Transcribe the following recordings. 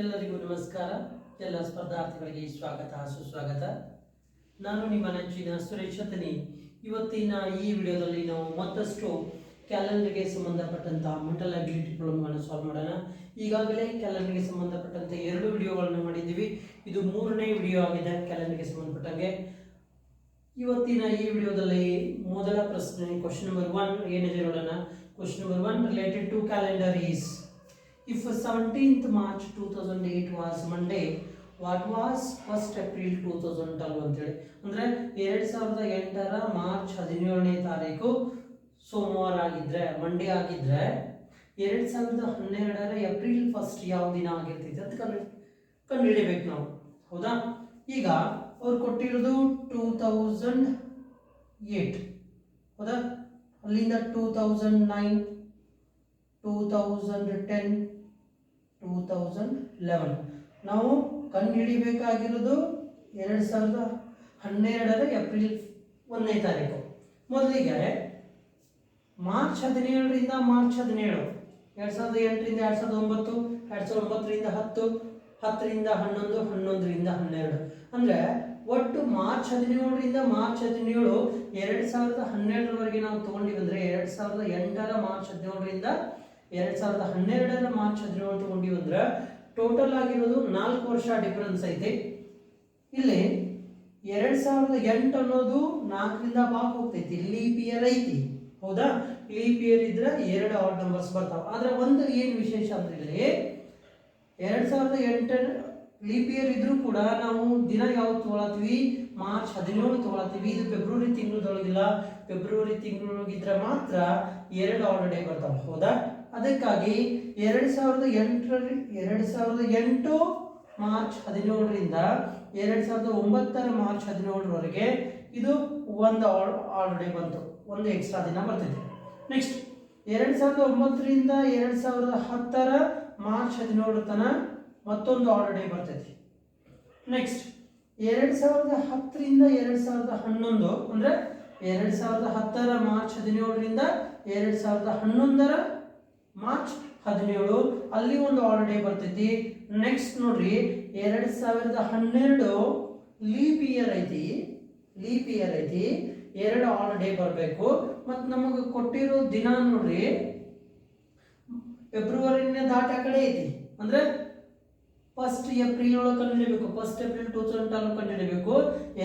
ಎಲ್ಲರಿಗೂ ನಮಸ್ಕಾರ. ಎಲ್ಲ ಸ್ಪರ್ಧಾರ್ಥಿಗಳಿಗೆ ಸ್ವಾಗತ, ಸುಸ್ವಾಗತ. ನಾನು ನಿಮ್ಮ ನೆಚ್ಚಿನ ಸುರೇಶ್ ಅತನಿ. ಇವತ್ತಿನ ಈ ವಿಡಿಯೋದಲ್ಲಿ ನಾವು ಮತ್ತಷ್ಟು ಕ್ಯಾಲೆಂಡರ್ಗೆ ಸಂಬಂಧಪಟ್ಟಂತಹ ಮೆಂಟಲ್ ಅಬಿಲಿಟಿ ಪ್ರಾಬ್ಲಮ್ಗಳನ್ನು ಸಾಲ್ವ್ ಮಾಡೋಣ. ಈಗಾಗಲೇ ಕ್ಯಾಲೆಂಡರ್ಗೆ ಸಂಬಂಧಪಟ್ಟಂತೆ ಎರಡು ವಿಡಿಯೋಗಳನ್ನು ಮಾಡಿದ್ದೀವಿ. ಇದು ಮೂರನೇ ವಿಡಿಯೋ ಆಗಿದೆ ಕ್ಯಾಲೆಂಡರ್ಗೆ ಸಂಬಂಧಪಟ್ಟಂಗೆ. ಇವತ್ತಿನ ಈ ವಿಡಿಯೋದಲ್ಲಿ ಮೊದಲ ಪ್ರಶ್ನೆ ಕ್ವಶನ್ ನಂಬರ್ ಒನ್ ಏನಿದೆ ನೋಡೋಣ. Question number one related to calendar is March two thousand eight was Monday what was first April two thousand twelve ಅಂತೇಳಿ? ಅಂದರೆ ಎರಡು ಸಾವಿರದ ಎಂಟರ ಮಾರ್ಚ್ ಹದಿನೇಳನೇ ತಾರೀಕು ಸೋಮವಾರ ಆಗಿದ್ದರೆ ಮಂಡೇ ಆಗಿದ್ದರೆ ಎರಡು ಸಾವಿರದ ಹನ್ನೆರಡರ ಏಪ್ರಿಲ್ ಫಸ್ಟ್ ಯಾವ ದಿನ ಆಗಿರ್ತೈತೆ ಅಂತ ಕಂಡು ಕಂಡುಹಿಡಿಬೇಕು ನಾವು. ಹೌದಾ? ಈಗ ಅವ್ರು ಕೊಟ್ಟಿರೋದು ಟೂ ತೌಸಂಡ್ ಏಟ್ ಹೌದಾ? ಅಲ್ಲಿಂದ two thousand nine two thousand ten two thousand eleven ನಾವು ಕಂಡುಹಿಡಿಬೇಕಾಗಿರೋದು ಎರಡು ಸಾವಿರದ ಹನ್ನೆರಡರ ಏಪ್ರಿಲ್ ಒಂದನೇ ತಾರೀಕು. ಮೊದಲಿಗೆ ಮಾರ್ಚ್ ಹದಿನೇಳರಿಂದ ಮಾರ್ಚ್ ಹದಿನೇಳು, ಎರಡು ಸಾವಿರದ ಎಂಟರಿಂದ ಎರಡು ಸಾವಿರದ ಒಂಬತ್ತು, ಎರಡು ಸಾವಿರದ ಒಂಬತ್ತರಿಂದ ಹತ್ತು, ಹತ್ತರಿಂದ ಹನ್ನೊಂದು, ಹನ್ನೊಂದರಿಂದ ಹನ್ನೆರಡು. ಅಂದರೆ ಒಟ್ಟು ಮಾರ್ಚ್ ಹದಿನೇಳರಿಂದ ಮಾರ್ಚ್ ಹದಿನೇಳು, ಎರಡು ಸಾವಿರದ ಹನ್ನೆರಡರವರೆಗೆ ನಾವು ತೊಗೊಂಡಿವಿ ಅಂದರೆ ಎರಡು ಸಾವಿರದ ಎಂಟರ ಮಾರ್ಚ್ ಹದಿನೇಳರಿಂದ ಎರಡು ಸಾವಿರದ ಹನ್ನೆರಡರ ಮಾರ್ಚ್ ಹದಿನೇಳು ತಗೊಂಡಿವಿ ಅಂದ್ರೆ ಟೋಟಲ್ ಆಗಿರೋದು ನಾಲ್ಕು ವರ್ಷ ಡಿಫರೆನ್ಸ್ ಐತಿ. ಇಲ್ಲಿ ಎರಡು ಸಾವಿರದ ಎಂಟು ಅನ್ನೋದು ನಾಲ್ಕರಿಂದ ಬಾಕ್ ಹೋಗ್ತೈತಿ. ಲೀಪ್ ಇಯರ್ ಐತಿ. ಹೌದಾ? ಲೀಪ್ ಇಯರ್ ಇದ್ರೆ ಎರಡು ಆಡ್ ನಂಬರ್ಸ್ ಬರ್ತಾವ. ಆದ್ರೆ ಒಂದು ಏನು ವಿಶೇಷ ಅಂದ್ರೆ ಇಲ್ಲಿ ಎರಡ್ ಸಾವಿರದ ಎಂಟರ ಲೀಪ್ ಇಯರ್ ಇದ್ರೂ ಕೂಡ ನಾವು ದಿನ ಯಾವ್ದು ತೊಗೊಳತ್ತೀವಿ? ಮಾರ್ಚ್ ಹದಿನೇಳು ತೊಗೊಳತ್ತೀವಿ. ಇದು ಫೆಬ್ರವರಿ ತಿಂಗಳದೊಳಗಿಲ್ಲ. ಫೆಬ್ರವರಿ ತಿಂಗಳೊಳಗಿದ್ರೆ ಮಾತ್ರ ಎರಡು ಆರ್ಡರ್ ಡೇ ಬರ್ತಾವ. ಹೌದಾ? ಅದಕ್ಕಾಗಿ ಎರಡು ಸಾವಿರದ ಎಂಟರ ಎರಡು ಸಾವಿರದ ಎಂಟು ಮಾರ್ಚ್ ಹದಿನೇಳರಿಂದ ಎರಡು ಸಾವಿರದ ಒಂಬತ್ತರ ಮಾರ್ಚ್ ಹದಿನೇಳರವರೆಗೆ ಇದು ಒಂದು ಆಲ್, ಆಲ್ರೆಡಿ ಬಂತು. ಒಂದು ಎಕ್ಸ್ಟ್ರಾ ದಿನ ಬರ್ತಿದೆ. ನೆಕ್ಸ್ಟ್ ಎರಡು ಸಾವಿರದ ಒಂಬತ್ತರಿಂದ ಎರಡು ಸಾವಿರದ ಹತ್ತರ ಮಾರ್ಚ್ ಹದಿನೇಳರ ತನಕ ಮತ್ತೊಂದು ಆಲ್ರೆಡಿ ಬರ್ತೈತಿ. ನೆಕ್ಸ್ಟ್ ಎರಡು ಸಾವಿರದ ಹತ್ತರಿಂದ ಎರಡು ಸಾವಿರದ ಹನ್ನೊಂದು, ಅಂದರೆ ಎರಡು ಸಾವಿರದ ಹತ್ತರ ಮಾರ್ಚ್ ಹದಿನೇಳರಿಂದ ಎರಡು ಸಾವಿರದ ಹನ್ನೊಂದರ ಮಾರ್ಚ್ ಹದಿನೇಳು, ಅಲ್ಲಿ ಒಂದು ಹಾಲಿಡೇ ಬರ್ತೈತಿ. ನೆಕ್ಸ್ಟ್ ನೋಡ್ರಿ, ಎರಡು ಸಾವಿರದ ಹನ್ನೆರಡು ಲೀಪ್ ಇಯರ್ ಐತಿ. ಲೀಪ್ ಇಯರ್ ಐತಿ. ಎರಡು ಹಾಲಿಡೇ ಬರಬೇಕು. ಮತ್ತು ನಮಗೆ ಕೊಟ್ಟಿರೋ ದಿನ ನೋಡ್ರಿ ಫೆಬ್ರವರಿನ ದಾಟ ಕಡೆ ಐತಿ. ಅಂದ್ರೆ ಫಸ್ಟ್ ಏಪ್ರಿಲ್ ಒಳಗೆ ಕಂಡುಹಿಡಬೇಕು. First April two thousand twelve ಕಂಡುಹಿಡಬೇಕು.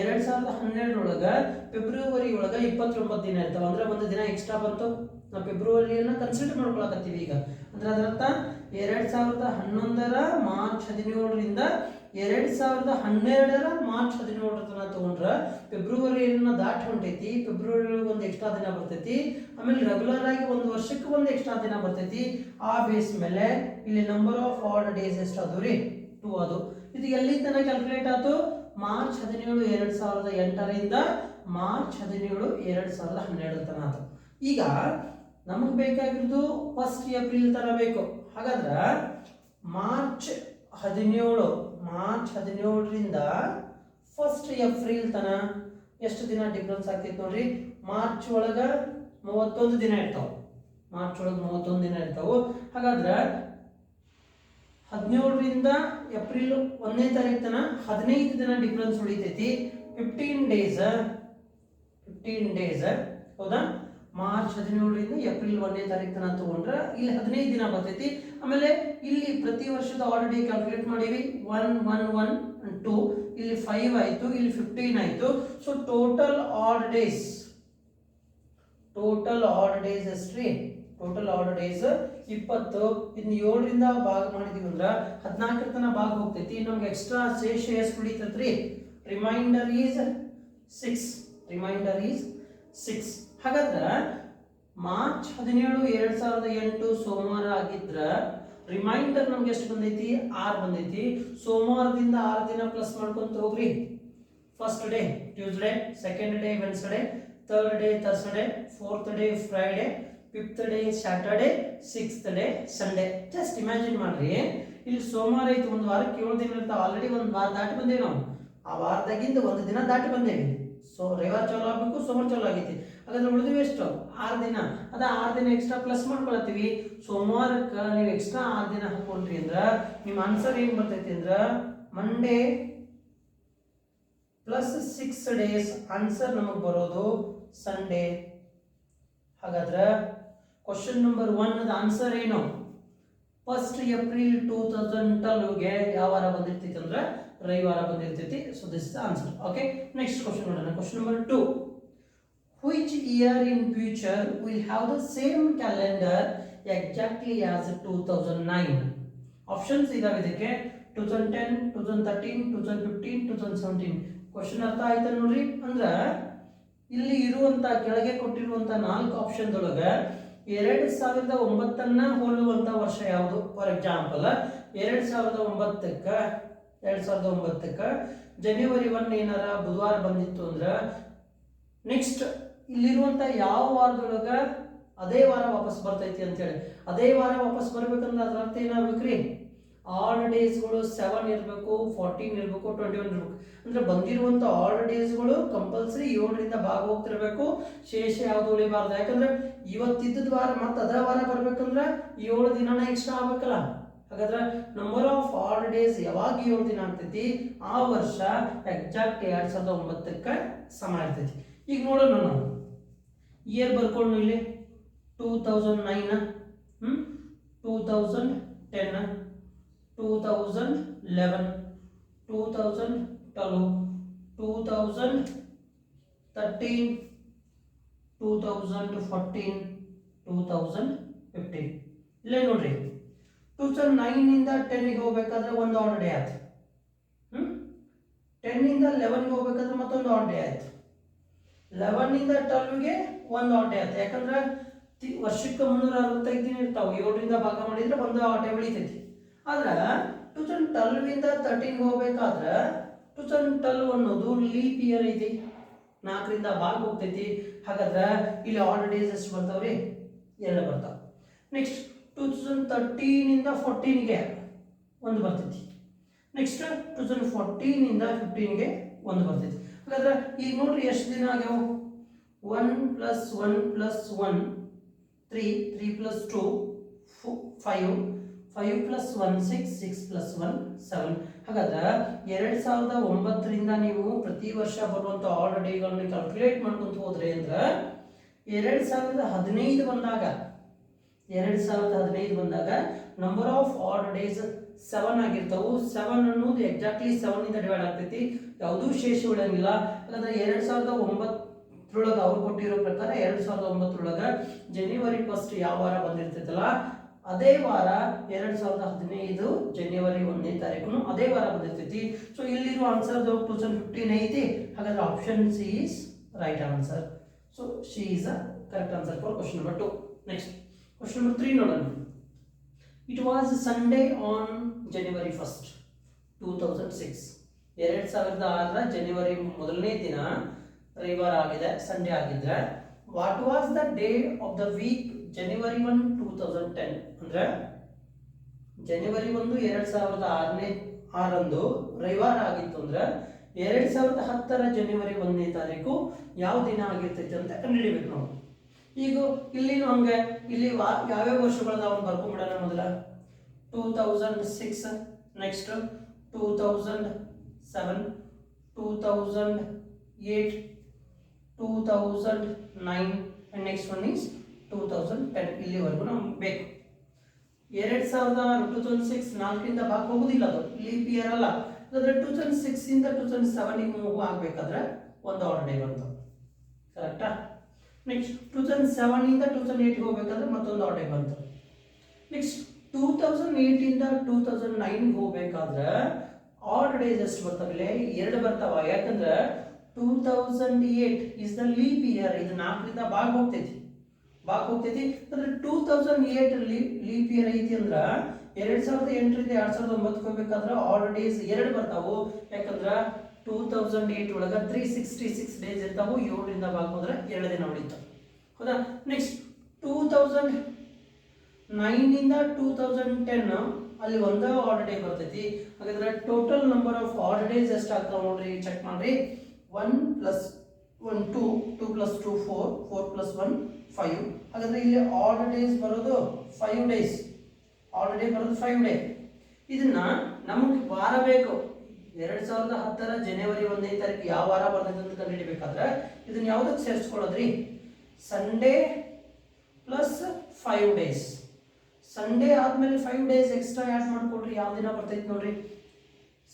ಎರಡ್ ಸಾವಿರದ ಹನ್ನೆರಡರೊಳಗೆ ಫೆಬ್ರವರಿ ಒಳಗೆ ಇಪ್ಪತ್ತೊಂಬತ್ತು ದಿನ ಇರ್ತಾವೆ. ಅಂದ್ರೆ ಒಂದು ದಿನ ಎಕ್ಸ್ಟ್ರಾ ಬಂತು. ನಾವು ಫೆಬ್ರವರಿಯನ್ನ ಕನ್ಸಿಡರ್ ಮಾಡ್ಕೊಳಕತ್ತೀವಿ ಈಗ. ಅಂದ್ರೆ ಅದರರ್ಥ ಎರಡ್ ಸಾವಿರದ ಹನ್ನೊಂದರ ಮಾರ್ಚ್ ಹದಿನೇಳರಿಂದ ಎರಡ್ ಸಾವಿರದ ಹನ್ನೆರಡರ ಮಾರ್ಚ್ ಹದಿನೇಳರ ತನಕ ತಗೊಂಡ್ರ ಫೆಬ್ರವರಿಯನ್ನ ದಾಟಿ ಹೊಂಟೈತಿ. ಫೆಬ್ರವರಿ ಒಂದು ಎಕ್ಸ್ಟ್ರಾ ದಿನ ಬರ್ತೈತಿ. ಆಮೇಲೆ ರೆಗ್ಯುಲರ್ ಆಗಿ ಒಂದು ವರ್ಷಕ್ಕೆ ಒಂದು ಎಕ್ಸ್ಟ್ರಾ ದಿನ ಬರ್ತೈತಿ. ಆ ಬೇಸ್ ಮೇಲೆ ಇಲ್ಲಿ ನಂಬರ್ ಆಫ್ ಆರ್ಡ್ ಡೇಸ್ ಎಷ್ಟು ಅದು ರೀ? ಟೂ ಅದು. ಇದು ಎಲ್ಲಿ ತನಕ ಕ್ಯಾಲ್ಕುಲೇಟ್ ಆಯ್ತು? ಮಾರ್ಚ್ ಹದಿನೇಳು, ಎರಡ್ ಸಾವಿರದ ಎಂಟರಿಂದ ಮಾರ್ಚ್ ಹದಿನೇಳು, ಎರಡ್ ಸಾವಿರದ ಹನ್ನೆರಡು ತನ ಅದು. ಈಗ ನಮಗೆ ಬೇಕಾಗಿರೋದು ಫಸ್ಟ್ ಏಪ್ರಿಲ್ ತನ ಬೇಕು. ಹಾಗಾದ್ರೆ ಮಾರ್ಚ್ ಹದಿನೇಳು, ಮಾರ್ಚ್ ಹದಿನೇಳರಿಂದ ಫಸ್ಟ್ ಏಪ್ರಿಲ್ ತನ ಎಷ್ಟು ದಿನ ಡಿಫ್ರೆನ್ಸ್ ಆಗ್ತೈತೆ ನೋಡ್ರಿ? ಮಾರ್ಚ್ ಒಳಗ ಮೂವತ್ತೊಂದು ದಿನ ಇರ್ತಾವ. ಮಾರ್ಚ್ ಒಳಗೆ ಮೂವತ್ತೊಂದು ದಿನ ಇರ್ತಾವ. ಹಾಗಾದ್ರೆ ಹದಿನೇಳರಿಂದ ಏಪ್ರಿಲ್ ಒಂದನೇ ತಾರೀಕು ತನಕ ಹದಿನೈದು ದಿನ ಡಿಫ್ರೆನ್ಸ್ ಉಳಿತೈತಿ. ಫಿಫ್ಟೀನ್ ಡೇಸ್ ಫಿಫ್ಟೀನ್ ಡೇಸ್ ಹೌದಾ? ಮಾರ್ಚ್ ಹದಿನೇಳರಿಂದ ಏಪ್ರಿಲ್ ಒಂದನೇ ತಾರೀಕು ತನಕ ತಗೊಂಡ್ರೆ ಇಲ್ಲಿ ಹದಿನೈದು ದಿನ ಬರ್ತೈತಿ. ಆಮೇಲೆ ಇಲ್ಲಿ ಪ್ರತಿ ವರ್ಷದ ಆಲ್ರೆಡಿ ಕ್ಯಾಲ್ಕುಲೇಟ್ ಮಾಡೀವಿ. ಒನ್ ಒನ್ ಒನ್ ಟು ಇಲ್ಲಿ ಫೈವ್ ಆಯಿತು, ಇಲ್ಲಿ ಫಿಫ್ಟೀನ್ ಆಯಿತು. So total odd days total odd days ಎಷ್ಟ್ರಿ? ಟೋಟಲ್ ಆರ್ಡರ್ ಡೇಸ್ ಇಪ್ಪತ್ತು ಇನ್ನು ಏಳರಿಂದ ಭಾಗ ಮಾಡಿದೀವಿ ಅಂದ್ರೆ ಹದಿನಾಲ್ಕರ ತನ ಭಾಗ ಹೋಗ್ತೈತಿ. ನಮ್ಗೆ ಎಕ್ಸ್ಟ್ರಾ ಶೇಷ ಎಷ್ಟು ಉಳಿತೈತ್ರಿ. Remainder is six remainder is six ಹಾಗಾದ್ರೆ ಮಾರ್ಚ್ ಹದಿನೇಳು ಎರಡ್ ಸಾವಿರದ ಎಂಟು ಸೋಮವಾರ ಆಗಿದ್ರ ರಿಮೈಂಡರ್ ನಮ್ಗೆ ಎಷ್ಟು ಬಂದೈತಿ? ಆರು ಬಂದೈತಿ. ಸೋಮವಾರದಿಂದ ಆರು ದಿನ ಪ್ಲಸ್ ಮಾಡ್ಕೊಂತ ಹೋಗ್ರಿ. First day Tuesday second day Wednesday third day Thursday fourth day Friday fifth day Saturday sixth day Sunday just imagine ಮಾಡ್ರಿ. ಇಲ್ಲಿ ಸೋಮವಾರ ಐತಿ ಒಂದು ವಾರಕ್ಕೆ ಏಳು ದಿನ ಇರ್ತಾವೆ ಆಲ್ರೆಡಿ ಒಂದು ವಾರ ದಾಟಿ ಬಂದೇವಿ ನಾವು. ಆ ವಾರದಾಗಿಂದ ಒಂದು ದಿನ ದಾಟಿ ಬಂದೇವಿ ಸೊ, ರವಿವಾರ ಚಾಲು ಆಗಬೇಕು, ಸೋಮವಾರ ಚಾಲು ಆಗೈತಿ. ಹಾಗಾದ್ರೆ ಉಳಿದಿವೆ ಎಷ್ಟು? ಆರು ದಿನ. ಅದ ಆರು ದಿನ ಎಕ್ಸ್ಟ್ರಾ ಪ್ಲಸ್ ಮಾಡ್ಕೊಳತ್ತೀವಿ. ಸೋಮವಾರಕ್ಕೆ ನೀವು ಎಕ್ಸ್ಟ್ರಾ ಆರು ದಿನ ಹಾಕೊಂಡ್ರಿ ಅಂದ್ರೆ, ನಿಮ್ಮ ಆನ್ಸರ್ ಏನು ಬರ್ತೈತಿ ಅಂದ್ರೆ Monday plus six days answer ನಮಗೆ ಬರೋದು ಸಂಡೇ ಹಾಗಾದ್ರೆ ಕ್ವಶನ್ ನಂಬರ್ ಒನ್ ಆನ್ಸರ್ ಏನು? ಫಸ್ಟ್ ಏಪ್ರಿಲ್ ಟೂ ತೌಸಂಡ್ ಟ್ವೆಲ್ವ್ಗೆ ಯಾವ ವಾರ ಬಂದಿರ್ತೈತಿ ಅಂದ್ರೆ ರವಿವಾರ ಬಂದಿರ್ತೈತಿ. So this is answer okay next question ನೋಡೋಣ. Question number two which year in future will have the same calendar exactly as 2009 options ಇದಾವೆ ಇದಕ್ಕೆ. Two thousand ten two thousand thirteen two thousand fifteen two thousand seventeen question ಅರ್ಥ ಆಯ್ತು ನೋಡ್ರಿ? ಅಂದ್ರೆ ಇಲ್ಲಿ ಇರುವಂತ ಕೆಳಗೆ ಕೊಟ್ಟಿರುವಂತ ನಾಲ್ಕು ಆಪ್ಷನ್ದೊಳಗೆ ಎರಡ್ ಸಾವಿರದ ಒಂಬತ್ತನ್ನ ಹೋಲುವಂತ ವರ್ಷ ಯಾವುದು? ಫಾರ್ ಎಕ್ಸಾಂಪಲ್ ಎರಡ್ ಸಾವಿರದ ಒಂಬತ್ತಕ್ಕ, ಎರಡ್ ಸಾವಿರದ ಒಂಬತ್ತಕ್ಕ ಜನವರಿ ಒನ್ ಏನಾರ ಬುಧವಾರ ಬಂದಿತ್ತು ಅಂದ್ರೆ ನೆಕ್ಸ್ಟ್ ಇಲ್ಲಿರುವಂತ ಯಾವ ವಾರದೊಳಗ ಅದೇ ವಾರ ವಾಪಸ್ ಬರ್ತೈತಿ ಅಂತೇಳಿ ಅದೇ ವಾರ ವಾಪಸ್ ಬರ್ಬೇಕಂದ್ರೆ ಅದ್ರ ಅರ್ಥ ಏನಾಗ್ಬೇಕ್ರಿ? ಆಲ್ ಡೇಸ್ಗಳು ಸೆವೆನ್ ಇರಬೇಕು ಫೋರ್ಟೀನ್ ಇರಬೇಕು ಟ್ವೆಂಟಿ ಒನ್ ಇರಬೇಕು. ಅಂದ್ರೆ ಬಂದಿರುವಂತ ಆಲ್ ಡೇಸ್ಗಳು ಕಂಪಲ್ಸರಿ ಏಳರಿಂದ ಭಾಗ ಹೋಗ್ತಿರ್ಬೇಕು ಶೇಷ ಯಾವುದು ಉಳಿಬಾರ್ದು? ಯಾಕಂದ್ರೆ ಇವತ್ತಿದ್ದ ವಾರ ಮತ್ತು ಅದರ ವಾರ ಬರಬೇಕಂದ್ರೆ ಏಳು ದಿನನ ಎಕ್ಸ್ಟ್ರಾ ಆಗ್ಬೇಕಲ್ಲ. ಹಾಗಾದ್ರೆ ನಂಬರ್ ಆಫ್ ಆಲ್ ಡೇಸ್ ಯಾವಾಗ ಏಳು ದಿನ ಆಗ್ತೈತಿ? ಆ ವರ್ಷ ಎಕ್ಸಾಕ್ಟ್ ಎರಡ್ ಸಾವಿರದ ಒಂಬತ್ತಕ್ಕೆ ಸಮ ಇರ್ತೈತಿ. ಈಗ ನೋಡೋಣ ನಾವು. ಇಯರ್ ಬರ್ಕೊಂಡು ಇಲ್ಲಿ? ಟೂ ತೌಸಂಡ್ ನೈನ್ ಹ್ಞೂ two thousand ten two thousand eleven two thousand twelve two thousand thirteen two thousand fourteen two thousand fifteen ಇಲ್ಲೇ ನೋಡ್ರಿ. ಟೂ ತೌಸಂಡ್ ನೈನಿಂದ ಟೆನ್ನಿಗೆ ಹೋಗ್ಬೇಕಾದ್ರೆ ಒಂದು ಆನ್ ಡೇ ಆಯ್ತು. ಹ್ಞೂ ಟೆನ್ನಿಂದ ಲೆವೆನ್ಗೆ ಹೋಗ್ಬೇಕಾದ್ರೆ ಮತ್ತೊಂದು ಆನ್ ಡೇ ಆಯ್ತು. ಲೆವೆನ್ನಿಂದ ಟ್ವೆಲ್ವ್ಗೆ ಒಂದು ಆಟೆ ಆಯ್ತು. ಯಾಕಂದ್ರೆ ವರ್ಷಕ್ಕೆ ಮುನ್ನೂರ ಅರವತ್ತೈದು ದಿನ ಇರ್ತಾವೆ. ಏಳರಿಂದ ಭಾಗ ಮಾಡಿದ್ರೆ ಒಂದು ಆಟೆ ಉಳಿತೈತಿ ಆದ್ರೆ ಟು ತೌಸಂಡ್ ಟ್ವೆಲ್ವಿಂದ ತರ್ಟೀನ್ಗೆ ಹೋಗ್ಬೇಕಾದ್ರೆ ಟು ತೌಸಂಡ್ ಟ್ವೆಲ್ವ್ ಅನ್ನೋದು ಲೀಪ್ ಇಯರ್ ಐತಿ. ನಾಲ್ಕರಿಂದ ಭಾಗ ಹೋಗ್ತೈತಿ. ಹಾಗಾದ್ರೆ ಇಲ್ಲಿ ಆಲ್ರೆಡೀಸ್ ಡೇಸ್ ಎಷ್ಟು ಬರ್ತಾವ್ರಿ? ಎರಡು ಬರ್ತಾವ. ನೆಕ್ಸ್ಟ್ ಟೂ ತೌಸಂಡ್ ತರ್ಟೀನಿಂದ ಫೋರ್ಟೀನ್ಗೆ ಒಂದು ಬರ್ತೈತಿ. ನೆಕ್ಸ್ಟ್ ಟೂ ತೌಸಂಡ್ ಫೋರ್ಟೀನಿಂದ ಫಿಫ್ಟೀನ್ಗೆ ಒಂದು ಬರ್ತೈತಿ. ಹಾಗಾದ್ರೆ ಈಗ ನೋಡ್ರಿ ಎಷ್ಟು ದಿನ ಆಗ್ಯಾವ? One plus one plus one, three three plus two five five plus one six six plus one seven ಹಾಗಾದ್ರೆ ಎರಡು ಸಾವಿರದ ಒಂಬತ್ತರಿಂದ ನೀವು ಪ್ರತಿ ವರ್ಷ ಬರುವಂಥ ಆರ್ಡರ್ ಡೇಗಳನ್ನು ಕ್ಯಾಲ್ಕುಲೇಟ್ ಮಾಡ್ಕೊಂತ ಹೋದ್ರೆ ಅಂದ್ರೆ ಎರಡು ಸಾವಿರದ ಹದಿನೈದು ಬಂದಾಗ, ಎರಡು ಸಾವಿರದ ಹದಿನೈದು ಬಂದಾಗ number of odd days seven ಆಗಿರ್ತಾವು. Seven ಅನ್ನೋದು ಎಕ್ಸಾಕ್ಟ್ಲಿ ಸೆವೆನ್ ಇಂದ ಡಿವೈಡ್ ಆಗ್ತೈತಿ. ಯಾವುದೂ ಶೇಷ ಉಳಿಯಂಗಿಲ್ಲ. ಹಾಗಾದ್ರೆ ಎರಡು ಸಾವಿರದ ಒಂಬತ್ತರೊಳಗೆ ಅವ್ರು ಕೊಟ್ಟಿರೋ ಪ್ರಕಾರ ಎರಡು ಸಾವಿರದ ಒಂಬತ್ತರೊಳಗೆ ಜನವರಿ ಫಸ್ಟ್ ಯಾವ ವಾರ ಬಂದಿರ್ತೈತಲ್ಲ ಅದೇ ವಾರ ಎರಡು ಸಾವಿರದ ಹದಿನೈದು ಜನವರಿ ಒಂದನೇ ತಾರೀಕು ಅದೇ ವಾರ ಬಂದಿರ್ತೈತಿ. ಸೊ ಇಲ್ಲಿರೋ ಆನ್ಸರ್ ತೌಸಂಡ್ ಫಿಫ್ಟೀನ್ ಐತಿ. ಹಾಗಾದ್ರೆ option C is right answer so C is a correct answer for question number two next question number three ನೋಡೋಣ. It was Sunday on January first two thousand six ಎರಡು ಸಾವಿರದ ಆರರ ಜನವರಿ ಮೊದಲನೇ ದಿನ ರವಿವಾರ ಆಗಿದೆ ಸಂಡೇ ಆಗಿದ್ರೆ. What was the day of the week January one two thousand ten ಅಂದ್ರೆ ಜನವರಿ ಒಂದು, ಎರಡು ಸಾವಿರದ ಆರನೇ ಆರಂದು ರವಿವಾರ ಆಗಿತ್ತು ಅಂದ್ರೆ ಎರಡು ಸಾವಿರದ ಹತ್ತರ ಜನವರಿ ಒಂದನೇ ತಾರೀಕು ಯಾವ ದಿನ ಆಗಿರ್ತೈತಿ ಅಂತ ಕಂಡುಹಿಡಿಬೇಕು ನಾವು. ಈಗ ಇಲ್ಲಿನೂ ಹಂಗೆ, ಇಲ್ಲಿ ಯಾವ್ಯಾವ ವರ್ಷಗಳದಾವ ಬರ್ಕೊಂಡ್ಬಿಡೋಣ ಮೊದಲ. Two thousand six next two thousand seven two thousand eight two thousand nine and next one is two thousand ten ಇಲ್ಲಿವರೆಗೂ ನಮ್ಗೆ ಬೇಕು. ಎರಡು ಸಾವಿರದ ಟೂ ತೌಸಂಡ್ ಸಿಕ್ಸ್ ನಾಲ್ಕರಿಂದ ಭಾಗ ಹೋಗೋದಿಲ್ಲ ಅದು. ಲೀಪ್ ಇಯರ್ ಅಲ್ಲ. ಅದಾದ್ರೆ ಟೂ ತೌಸಂಡ್ ಸಿಕ್ಸ್ ಇಂದ ಟೂ ತೌಸಂಡ್ ಸೆವೆನಿಗೆ ಮೂವ್ ಆಗಬೇಕಾದ್ರೆ ಒಂದು ಆರ್ಡರ್ ಬಂತು. ಕರೆಕ್ಟಾ ನೆಕ್ಸ್ಟ್ ಟೂ ತೌಸಂಡ್ ಸೆವೆನ್ ಇಂದ ಟೂ ತೌಸಂಡ್ ಏಟ್ಗೆ ಹೋಗ್ಬೇಕಾದ್ರೆ ಮತ್ತೊಂದು ಆರ್ಡರ್ ಬಂತು. ನೆಕ್ಸ್ಟ್ ಟೂ ತೌಸಂಡ್ ಏಯ್ಟಿಂದ ಟೂ ತೌಸಂಡ್ ನೈನ್ಗೆ ಹೋಗ್ಬೇಕಾದ್ರೆ ಆರ್ಡರ್ ಡೇಸ್ ಎಷ್ಟು ಬರ್ತಾವಿಲ್ಲ ಎರಡು ಬರ್ತಾವ. ಯಾಕಂದ್ರೆ two thousand eight is the leap year ಇದು ನಾಲ್ಕರಿಂದ ಭಾಗ ಹೋಗ್ತೈತಿ. ಭಾಗ ಹೋಗ್ತೈತಿ. ಅಂದ್ರೆ two thousand eight leap year ಐತಿ ಅಂದ್ರ ಎರಡ್ ಸಾವಿರದ ಎಂಟರಿಂದ ಎರಡ್ ಸಾವಿರದ ಒಂಬತ್ತಕ್ಕೆ ಹೋಗ್ಬೇಕಂದ್ರ ಡೇಸ್ ಎರಡು ಬರ್ತಾವು. ಯಾಕಂದ್ರ ಟೂ ತೌಸಂಡ್ ಏಟ್ ಒಳಗ ತ್ರೀ ಸಿಕ್ಸ್ಟಿ ಸಿಕ್ಸ್ ಡೇಸ್ ಇರ್ತಾವು. ಏಳರಿಂದ ಬಾಕ್ ಹೋದ್ರೆ ಎರಡು ದಿನ ಉಳಿತು. ಹೌದಾ? ನೆಕ್ಸ್ಟ್ ಟೂ ತೌಸಂಡ್ ನೈನಿಂದ ಟೂ ತೌಸಂಡ್ ಟೆನ್ ಅಲ್ಲಿ ಒಂದೇ ಡೇ ಬರ್ತೈತಿ. ಹಾಗಾದ್ರೆ total number of order days ಎಷ್ಟು ಆಗ್ತಾವ ನೋಡ್ರಿ? ಚೆಕ್ ಮಾಡ್ರಿ. One plus one two two plus two four four plus one five ಹಾಗಾದ್ರೆ ಇಲ್ಲಿ ಆಲ್ ಡೇಸ್ ಬರೋದು ಫೈವ್ ಡೇಸ್ ಆಲ್ ಡೇ ಬರೋದು ಫೈವ್ ಡೇ ಇದನ್ನ ನಮಗೆ ವಾರ ಬೇಕು. ಎರಡ್ ಸಾವಿರದ ಹತ್ತರ ಜನವರಿ ಒಂದನೇ ತಾರೀಕು ಯಾವ ವಾರ ಬರ್ತೈತೆ ಅಂತ ಕಂಡುಹಿಡಿಬೇಕಾದ್ರೆ ಇದನ್ನ ಯಾವ್ದಕ್ಕೆ ಸೇರಿಸ್ಕೊಳ್ಳೋದ್ರಿ? Sunday plus five days Sunday ಆದ್ಮೇಲೆ ಫೈವ್ ಡೇಸ್ ಎಕ್ಸ್ಟ್ರಾ ಆ್ಯಡ್ ಮಾಡ್ಕೊಡ್ರಿ. ಯಾವ ದಿನ ಬರ್ತೈತೆ ನೋಡ್ರಿ?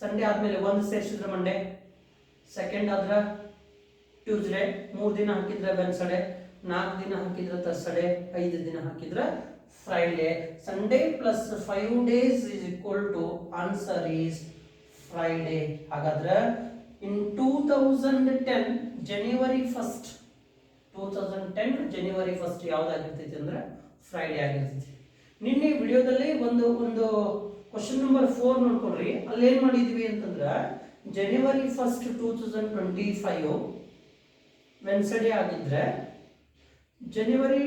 ಸಂಡೇ ಆದ್ಮೇಲೆ ಒಂದು ಸೇರಿಸಿದ್ರೆ ಮಂಡೇ ಸೆಕೆಂಡ್ ಆದ್ರೆ ಟ್ಯೂಸ್ಡೇ ಮೂರು ದಿನ ಹಾಕಿದ್ರೆ ವೆನ್ಸ್ಡೇ ನಾಲ್ಕು ದಿನ ಹಾಕಿದ್ರೆ ಸಡೇ ಐದು ದಿನ ಹಾಕಿದ್ರೆ Friday Sunday plus five days is equal to answer is Friday ಹಾಗಾದ್ರೆ in two thousand ten January first two thousand ten January first ಯಾವ್ದಾಗಿರ್ತೈತಿ ಅಂದ್ರೆ ಫ್ರೈಡೇ ಆಗಿರ್ತೈತಿ. ನಿನ್ನೆ ವಿಡಿಯೋದಲ್ಲಿ ಒಂದು ಒಂದು ಕ್ವಶನ್ ನಂಬರ್ ಫೋರ್ ನೋಡ್ಕೊಳ್ರಿ. ಅಲ್ಲಿ ಏನ್ ಮಾಡಿದ್ವಿ ಅಂತಂದ್ರೆ January first two thousand twenty five Wednesday ಆಗಿದ್ರೆ January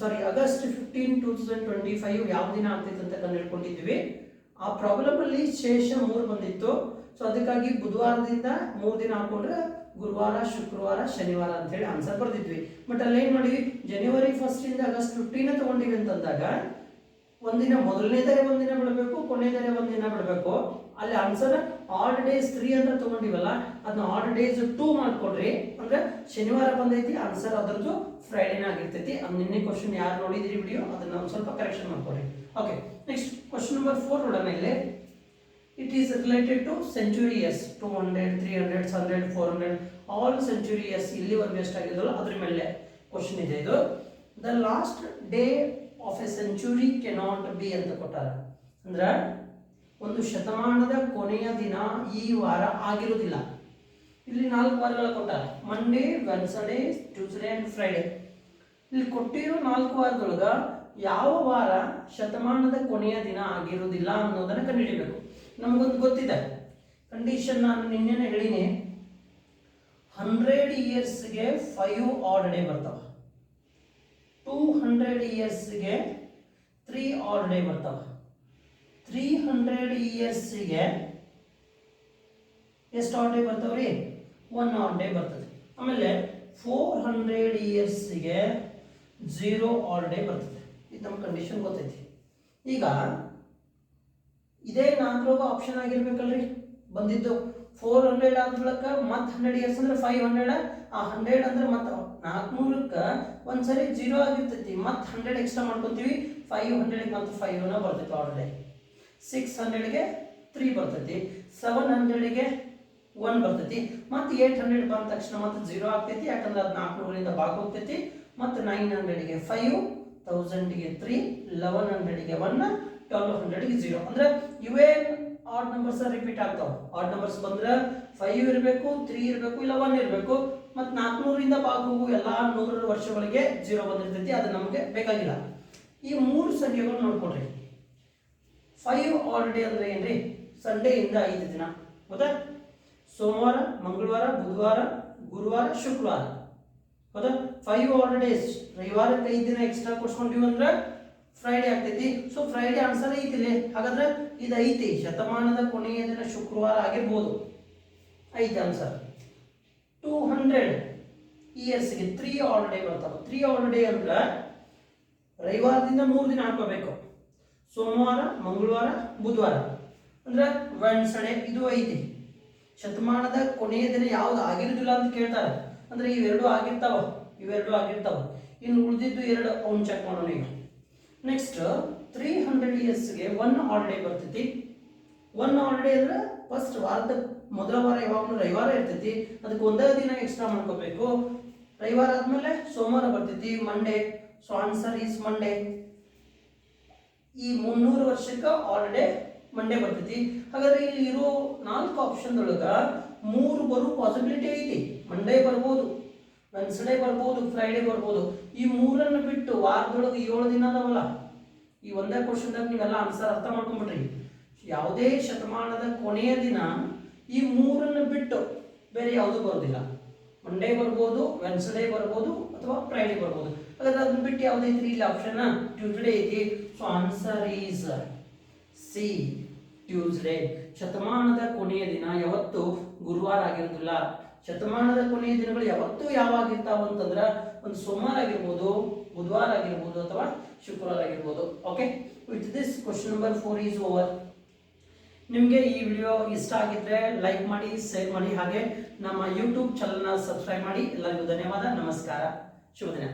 sorry August fifteen two thousand twenty five ಯಾವ ದಿನ ಆಗ್ತಿತ್ತು ಅಂತ ಕಂಡುಹಿಡ್ಕೊಂಡಿದ್ವಿ ಆ ಪ್ರಾಬ್ಲಮ್ ಅಲ್ಲಿ ಶೇಷ ಮೂರು ಬಂದಿತ್ತು. ಸೊ ಅದಕ್ಕಾಗಿ ಬುಧವಾರದಿಂದ ಮೂರು ದಿನ ಹಾಕೊಂಡ್ರೆ ಗುರುವಾರ, ಶುಕ್ರವಾರ, ಶನಿವಾರ ಅಂತ ಹೇಳಿ ಆನ್ಸರ್ ಬರ್ದಿದ್ವಿ. ಬಟ್ ಅಲ್ಲಿ ಏನ್ ಮಾಡಿವಿ ಜನವರಿ ಫಸ್ಟ್ ಇಂದ ಆಗಸ್ಟ್ ಫಿಫ್ಟೀನ್ ತಗೊಂಡಿವಿ ಅಂತಂದಾಗ ಒಂದಿನ ಮೊದಲನೇದಾರೆ ಒಂದಿನ ಬಿಡಬೇಕು ಕೊನೆದರೆ ಒಂದಿನ ಬಿಡಬೇಕು. ಅಲ್ಲಿ ಆನ್ಸರ್ ಆಡ್ ಡೇಸ್ ತ್ರೀ ಅಂತ ತಗೊಂಡಿವಲ್ಲ ಅದನ್ನ ಆಡ್ ಡೇಸ್ ಟೂ ಮಾಡ್ಕೊಡ್ರಿ ಅಂದ್ರೆ ಶನಿವಾರ ಬಂದೈತಿ ಆನ್ಸರ್ ಅದ್ರದ್ದು ಫ್ರೈಡೇನ ಆಗಿರ್ತೈತಿ. ಅದು ನಿನ್ನೆ ಕ್ವಶನ್ ಯಾರು ನೋಡಿದ್ರಿ ವಿಡಿಯೋ ಅದನ್ನ ಒಂದು ಸ್ವಲ್ಪ correction ಮಾಡ್ಕೊಡ್ರಿ. Okay next question number four ನೋಡೋಣ ಇಲ್ಲಿ. It is related to centuries two hundred three hundred hundred four hundred all centuries ಇಲ್ಲಿವರೆಗೂ ಆಗಿದಲ್ಲ ಅದ್ರ ಮೇಲೆ ಕ್ವಶನ್ ಇದೆ ಇದು. The last day of a century cannot be ಅಂತ ಕೊಟ್ಟಾರ. ಅಂದ್ರ ಒಂದು ಶತಮಾನದ ಕೊನೆಯ ದಿನ ಈ ವಾರ ಆಗಿರುವುದಿಲ್ಲ. ಇಲ್ಲಿ ನಾಲ್ಕು ವಾರಗಳ ಕೊಟ್ಟಾರೆ. Monday Wednesday Tuesday and Friday ಇಲ್ಲಿ ಕೊಟ್ಟಿರೋ ನಾಲ್ಕು ವಾರದೊಳಗೆ ಯಾವ ವಾರ ಶತಮಾನದ ಕೊನೆಯ ದಿನ ಆಗಿರುವುದಿಲ್ಲ ಅನ್ನೋದನ್ನ ಕಂಡುಹಿಡಿಬೇಕು. ನಮಗೊಂದು ಗೊತ್ತಿದೆ. ಕಂಡೀಷನ್ ನಾನು ನಿನ್ನೆನೆ ಹೇಳಿನಿ. ಹಂಡ್ರೆಡ್ ಇಯರ್ಸ್ಗೆ ಫೈವ್ ಆಡ್ ಡೇ ಬರ್ತಾವ. ಟೂ ಹಂಡ್ರೆಡ್ ಇಯರ್ಸ್ಗೆ ತ್ರೀ ಆಡ್ ಡೇ ಬರ್ತಾವ. ತ್ರೀ ಹಂಡ್ರೆಡ್ ಇಯರ್ಸ್ಗೆ ಎಷ್ಟು ಅವರ್ ಡೇ ಬರ್ತಾವ್ರಿ? ಒನ್ ಅವರ್ ಡೇ ಬರ್ತದೆ. ಆಮೇಲೆ ಫೋರ್ ಹಂಡ್ರೆಡ್ ಇಯರ್ಸ್ಗೆ ಝೀರೋ ಅವರ್ ಡೇ ಬರ್ತದೆ. ಇದು ನಮ್ಮ ಕಂಡೀಷನ್ ಗೊತ್ತೈತಿ. ಈಗ ಇದೇ ನಾಲ್ಕು ಆಪ್ಷನ್ ಆಗಿರ್ಬೇಕಲ್ರಿ? ಬಂದಿದ್ದು ಫೋರ್ ಹಂಡ್ರೆಡ್ ಆದ ಬಳಿಕ ಮತ್ತೆ ಹಂಡ್ರೆಡ್ ಇಯರ್ಸ್ ಅಂದ್ರೆ ಫೈವ್ ಹಂಡ್ರೆಡ್ ಆ ಹಂಡ್ರೆಡ್ ಅಂದ್ರೆ ಮತ್ತೆ ನಾಲ್ಕುನೂರಕ್ಕೆ ಒಂದ್ಸರಿ ಜೀರೋ ಆಗಿರ್ತೈತಿ. ಮತ್ತೆ ಹಂಡ್ರೆಡ್ ಎಕ್ಸ್ಟ್ರಾ ಮಾಡ್ಕೊತೀವಿ. ಫೈವ್ ಹಂಡ್ರೆಡ್ ಮತ್ತೆ ಫೈವ್ನ ಬರ್ತೈತಿ ಆಲ್ರೆಡಿ ಸಿಕ್ಸ್ ಹಂಡ್ರೆಡ್ಗೆ ತ್ರೀ ಬರ್ತೈತಿ. ಸೆವೆನ್ ಹಂಡ್ರೆಡ್ಗೆ ಒನ್ ಬರ್ತೈತಿ. ಮತ್ತೆ ಏಟ್ ಹಂಡ್ರೆಡ್ ಬಂದ ತಕ್ಷಣ ಮತ್ತೆ ಜೀರೋ ಆಗ್ತೈತಿ. ಯಾಕಂದ್ರೆ ಅದು ನಾಲ್ಕುನೂರಿಂದ ಬಾಕ್ ಹೋಗ್ತೈತಿ. ಮತ್ತೆ ನೈನ್ ಹಂಡ್ರೆಡ್ಗೆ ಫೈವ್ ತೌಸಂಡ್ಗೆ ತ್ರೀ ಲೆವೆನ್ ಹಂಡ್ರೆಡ್ಗೆ ಒನ್ ಟ್ವೆಲ್ವ್ ಹಂಡ್ರೆಡ್ಗೆ ಜೀರೋ ಅಂದ್ರೆ ಇವೇ ಆಡ್ ನಂಬರ್ಸ್ ರಿಪೀಟ್ ಆಗ್ತಾವೆ. ಆಡ್ ನಂಬರ್ಸ್ ಬಂದ್ರೆ ಫೈವ್ ಇರಬೇಕು ತ್ರೀ ಇರಬೇಕು, ಇಲ್ಲ ಒನ್ ಇರಬೇಕು. ಮತ್ತು ನಾಲ್ಕುನೂರಿಂದ ಹೋಗು ಎಲ್ಲಾ ನೂರು ವರ್ಷಗಳಿಗೆ ಜೀರೋ ಬಂದಿರ್ತೈತಿ. ಅದು ನಮಗೆ ಬೇಕಾಗಿಲ್ಲ. ಈ ಮೂರು ಸಂಖ್ಯೆಗಳು ನೋಡ್ಕೊಡ್ರಿ ಫೈವ್ ಆಲ್ರೆಡಿ ಅಂದ್ರೆ ಏನ್ರಿ? ಇಂದ ಐದು ದಿನ. ಹೌದಾ ಸೋಮವಾರ, ಮಂಗಳವಾರ, ಬುಧವಾರ, ಗುರುವಾರ, ಶುಕ್ರವಾರ. ಹೌದಾ ಫೈವ್ ಡೇಸ್ ರವಿವಾರಕ್ಕೆ ಐದು ದಿನ ಎಕ್ಸ್ಟ್ರಾ ಕೊಡ್ಸ್ಕೊಂಡಿವಿ ಅಂದ್ರೆ ಫ್ರೈಡೇ ಆಗ್ತೈತಿ. ಸೊ ಫ್ರೈಡೇ ಆನ್ಸರ್ ಐತಿಲ್ಲಿ ಹಾಗಾದ್ರೆ ಇದು ಐತಿ. ಶತಮಾನದ ಕೊನೆಯ ದಿನ ಶುಕ್ರವಾರ ಆಗಿರ್ಬೋದು. ಐತಿ ಆನ್ಸರ್ ಟೂ ಹಂಡ್ರೆಡ್ ಇಯರ್ಸ್ಗೆ ತ್ರೀ ಆಲ್ರೆಡಿ ಬರ್ತಾವ. ತ್ರೀ ಡೇ ಅಂದ್ರೆ ರವಿವಾರದಿಂದ ಮೂರು ದಿನ ಹಾಕೋಬೇಕು ಸೋಮವಾರ, ಮಂಗಳವಾರ, ಬುಧವಾರ. ಅಂದ್ರೆ ವೆನ್ಸಡೆ ಇದು ಐತಿ. ಶತಮಾನದ ಕೊನೆಯ ದಿನ ಯಾವ್ದು ಆಗಿರುದಿಲ್ಲ ಅಂತ ಕೇಳ್ತಾರೆ. ಅಂದ್ರೆ ಇವೆರಡು ಆಗಿರ್ತಾವ ಇವೆರಡು ಆಗಿರ್ತಾವ. ಇನ್ನು ಉಳಿದಿದ್ದು ಎರಡು, ಅವ್ನು ಚೆಕ್ ಮಾಡೋಣ ಈಗ. ನೆಕ್ಸ್ಟ್ ತ್ರೀ ಹಂಡ್ರೆಡ್ ಇಯರ್ಸ್ಗೆ ಒನ್ ಹಾಲಿಡೇ ಬರ್ತೈತಿ. ಒನ್ ಹಾಲಿಡೇ ಅಂದ್ರೆ ಫಸ್ಟ್ ವಾರದ, ಮೊದಲ ವಾರ ಯಾವಾಗಲೂ ರವಿವಾರ ಇರ್ತೈತಿ. ಅದಕ್ಕೆ ಒಂದೇ ದಿನ ಎಕ್ಸ್ಟ್ರಾ ಮಾಡ್ಕೋಬೇಕು. ರವಿವಾರ ಆದ್ಮೇಲೆ ಸೋಮವಾರ ಬರ್ತೈತಿ Monday so answer is Monday ಈ ಮುನ್ನೂರು ವರ್ಷಕ್ಕೆ ಆಲ್ರೆಡಿ ಮಂಡೇ ಬರ್ತೈತಿ. ಹಾಗಾದ್ರೆ ಇಲ್ಲಿ ಇರೋ ನಾಲ್ಕು ಆಪ್ಷನ್ ಒಳಗ ಮೂರು ಬರೋ ಪಾಸಿಬಿಲಿಟಿ ಐತಿ. ಮಂಡೇ ಬರ್ಬೋದು ವೆನ್ಸ್ಡೇ ಬರ್ಬೋದು ಫ್ರೈಡೇ ಬರ್ಬೋದು. ಈ ಮೂರನ್ನ ಬಿಟ್ಟು ವಾರದೊಳಗೆ ಏಳು ದಿನ ಅದಾವಲ್ಲ, ಈ ಒಂದೇ ಕ್ವಶನ್ದಾಗ ನೀವೆಲ್ಲ ಆನ್ಸರ್ ಅರ್ಥ ಮಾಡ್ಕೊಂಡ್ಬಿಟ್ರಿ ಯಾವುದೇ ಶತಮಾನದ ಕೊನೆಯ ದಿನ ಈ ಮೂರನ್ನ ಬಿಟ್ಟು ಬೇರೆ ಯಾವುದು ಬರೋದಿಲ್ಲ. ಮಂಡೇ ಬರ್ಬೋದು ವೆನ್ಸ್ಡೇ ಬರ್ಬೋದು, ಅಥವಾ ಫ್ರೈಡೇ ಬರ್ಬೋದು. ಹಾಗಾದ್ರೆ ಅದನ್ನ ಬಿಟ್ಟು ಯಾವ್ದೈತ್ರಿ ಇಲ್ಲಿ ಆಪ್ಷನ್ ಟ್ಯೂಸ್ಡೇ ಐತಿ so answer is C Tuesday ಶತಮಾನದ ಕೊನೆಯ ದಿನ ಯಾವತ್ತು ಗುರುವಾರ ಆಗಿರೋದಿಲ್ಲ ಶತಮಾನದ ಕೊನೆಯ ದಿನಗಳು ಯಾವತ್ತು ಯಾವಾಗ ಇರ್ತಾವ ಅಂತಂದ್ರೆ ಒಂದು ಸೋಮವಾರ ಆಗಿರ್ಬೋದು, ಬುಧವಾರ ಆಗಿರ್ಬೋದು ಅಥವಾ ಶುಕ್ರವಾರ ಆಗಿರ್ಬೋದು. Okay with this question number four is over ನಿಮಗೆ ಈ ವಿಡಿಯೋ ಇಷ್ಟ ಆಗಿದ್ರೆ ಲೈಕ್ ಮಾಡಿ ಶೇರ್ ಮಾಡಿ, ಹಾಗೆ ನಮ್ಮ ಯೂಟ್ಯೂಬ್ ಚಾನಲ್ನ ಸಬ್ಸ್ಕ್ರೈಬ್ ಮಾಡಿ. ಎಲ್ಲರಿಗೂ ಧನ್ಯವಾದ. ನಮಸ್ಕಾರ. ಶುಭ ದಿನ.